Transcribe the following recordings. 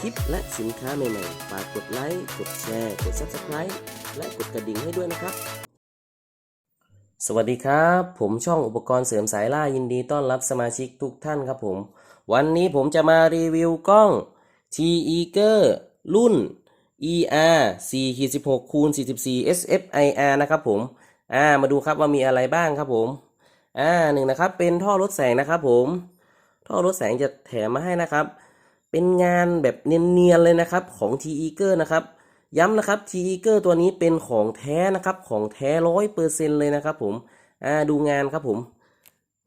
คลิปและสินค้าใหม่ๆ ฝากกดไลค์ กดแชร์ กด Subscribe และกดกระดิ่งให้ด้วยนะครับ สวัสดีครับ ผมช่องอุปกรณ์เสริมสายล่ายินดีต้อนรับสมาชิกทุกท่านครับผม วันนี้ผมจะมารีวิวกล้อง T e a g e r รุ่น ER 4-16คูณ44 SFIR นะครับผม อ่า มาดูครับว่ามีอะไรบ้างครับผม อ่าหนึ่งนะครับ เป็นท่อลดแสงนะครับผม ท่อลดแสงจะแถมมาให้นะครับ เป็นงานแบบเนียนๆเลยนะครับของ T e a g e r นะครับ ย้ำนะครับ T e a g e r ตัวนี้เป็นของแท้นะครับของแท้ร้อยเปอร์เซ็นเลยนะครับผมอ่าดูงานครับผม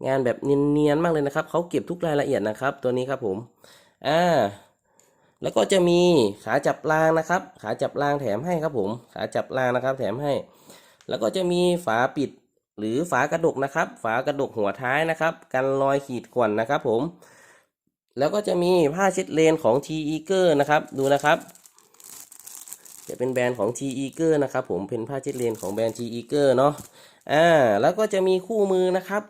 งานแบบเนียนๆมากเลยนะครับเขาเก็บทุกรายละเอียดนะครับ ตัวนี้ครับผมอ่าแล้วก็จะมีขาจับรางนะครับ ขาจับรางแถมให้ครับผม ขาจับรางนะครับ แถมให้ แล้วก็จะมีฝาปิดหรือฝากระดกนะครับ ฝากระดกหัวท้ายนะครับ กันรอยขีดข่วนนะครับผม แล้วก็จะมีผ้าเช็ดเลนของ T e a g e r นะครับดูนะครับ จะเป็นแบรนด์ของ T e a g e r นะครับผมเป็นผ้าเช็ดเลนของแบรนด์ T e a g e r เนาะอ่าแล้วก็จะมีคู่มือนะครับ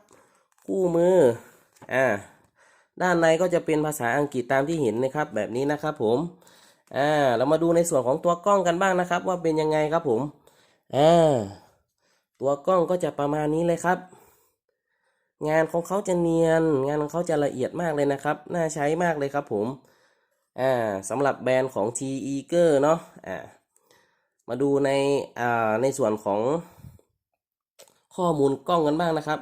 คู่มืออ่าด้านในก็จะเป็นภาษาอังกฤษตามที่เห็นนะครับ แบบนี้นะครับผมอ่าเรามาดูในส่วนของตัวกล้องกันบ้างนะครับ ว่าเป็นยังไงครับผมอ่าตัวกล้องก็จะประมาณนี้เลยครับ งานของเขาจะเนียน งานของเขาจะละเอียดมากเลยนะครับ น่าใช้มากเลยครับผม อ่าสำหรับแบรนด์ของ T e a g e r เนาะ อ่า มาดูใน อ่า ในส่วนของข้อมูลกล้องกันบ้างนะครับ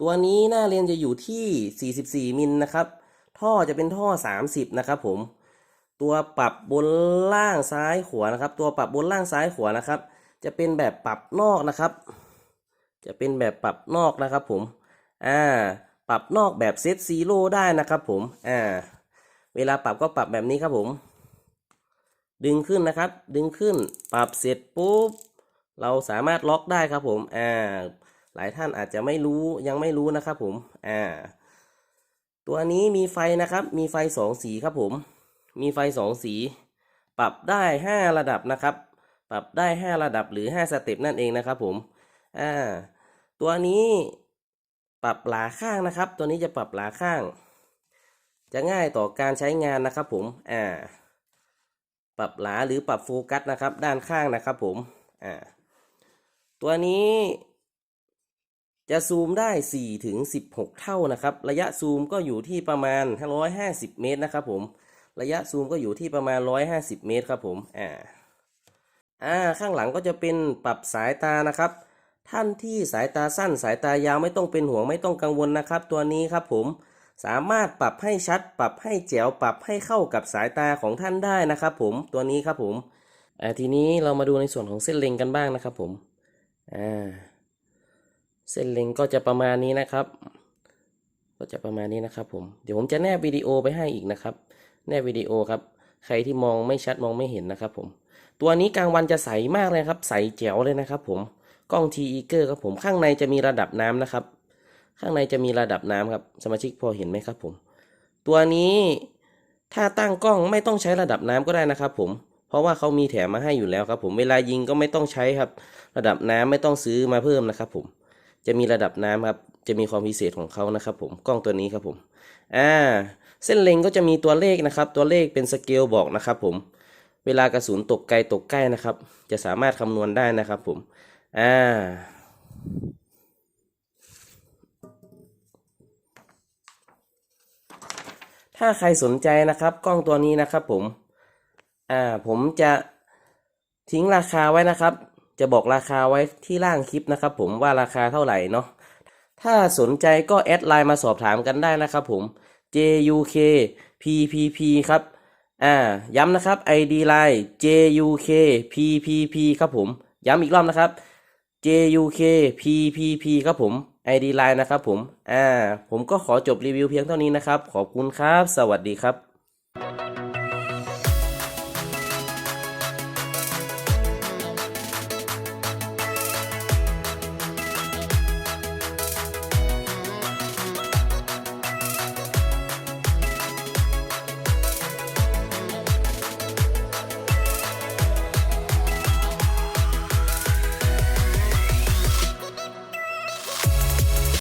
ตัวนี้หน้าเลนจะอยู่ที่ 44 มิลนะครับ ท่อจะเป็นท่อ 30 นะครับผม ตัวปรับบนล่างซ้ายขวานะครับ ตัวปรับบนล่างซ้ายขวานะครับ จะเป็นแบบปรับนอกนะครับ จะเป็นแบบปรับนอกนะครับผม อ่าปรับนอกแบบเซตซีโร่ได้นะครับผมอ่าเวลาปรับก็ปรับแบบนี้ครับผม ดึงขึ้นนะครับ ดึงขึ้นปรับเสร็จปุ๊บเราสามารถล็อกได้ครับผมอ่าหลายท่านอาจจะไม่รู้ยังไม่รู้นะครับผมอ่าตัวนี้มีไฟนะครับ มีไฟสองสีครับผม มีไฟสองสี ปรับได้ห้าระดับนะครับ ปรับได้ห้าระดับหรือห้าสเต็ปนั่นเองนะครับผมอ่าตัวนี้ ปรับหลาข้างนะครับ ตัวนี้จะปรับหลาข้าง จะง่ายต่อการใช้งานนะครับผมอ่าปรับหลาหรือปรับโฟกัสนะครับ ด้านข้างนะครับผมอ่าตัวนี้จะซูมได้4ถึง16 เท่านะครับ ระยะซูมก็อยู่ที่ประมาณ 150 เมตรนะครับผม ระยะซูมก็อยู่ที่ประมาณ 150 เมตรครับผม อ่า อ่า ข้างหลังก็จะเป็นปรับสายตานะครับ ท่านที่สายตาสั้นสายตายาวไม่ต้องเป็นห่วงไม่ต้องกังวลนะครับ ตัวนี้ครับผมสามารถปรับให้ชัด ปรับให้แจ๋วปรับให้เข้ากับสายตาของท่านได้นะครับ ผมตัวนี้ครับผมทีนี้เรามาดูในส่วนของเส้นเล็งกันบ้างนะครับ ผมเส้นเล็งก็จะประมาณนี้นะครับ ก็จะประมาณนี้นะครับผมเดี๋ยวผมจะแนบวิดีโอไปให้อีกนะครับ แนบวิดีโอครับ ใครที่มองไม่ชัดมองไม่เห็นนะครับ ผม ตัวนี้กลางวันจะใสมากเลยครับ ใสแจ๋วเลยนะครับ ผม กล้อง T e a g e r ครับผมข้างในจะมีระดับน้ำนะครับ ข้างในจะมีระดับน้ำครับ สมาชิกพอเห็นไหมครับผม ตัวนี้ถ้าตั้งกล้องไม่ต้องใช้ระดับน้ำก็ได้นะครับ ผมเพราะว่าเขามีแถมมาให้อยู่แล้วครับ ผมเวลายิงก็ไม่ต้องใช้ครับ ระดับน้ำไม่ต้องซื้อมาเพิ่มนะครับ ผมจะมีระดับน้ำครับจะมีความพิเศษของเขานะครับ ผมกล้องตัวนี้ครับผมอ่าเส้นเล็งก็จะมีตัวเลขนะครับ ตัวเลขเป็นสเกลบอกนะครับ ผมเวลากระสุนตกไกลตกใกล้นะครับ จะสามารถคำนวณได้นะครับ ผม อ่าถ้าใครสนใจนะครับ กล้องตัวนี้นะครับผม อ่า ผมจะทิ้งราคาไว้นะครับ จะบอกราคาไว้ที่ล่างคลิปนะครับ ผมว่าราคาเท่าไหร่เนาะ ถ้าสนใจก็แอดไลน์มาสอบถามกันได้นะครับผม JUK PPP ครับ อ่า ย้ำนะครับ ID ไลน์ JUK PPP ครับผม ย้ำอีกรอบนะครับ JUK PPP ครับผม idline นะครับผม อ่า ผมก็ขอจบรีวิวเพียงเท่านี้นะครับ ขอบคุณครับ สวัสดีครับ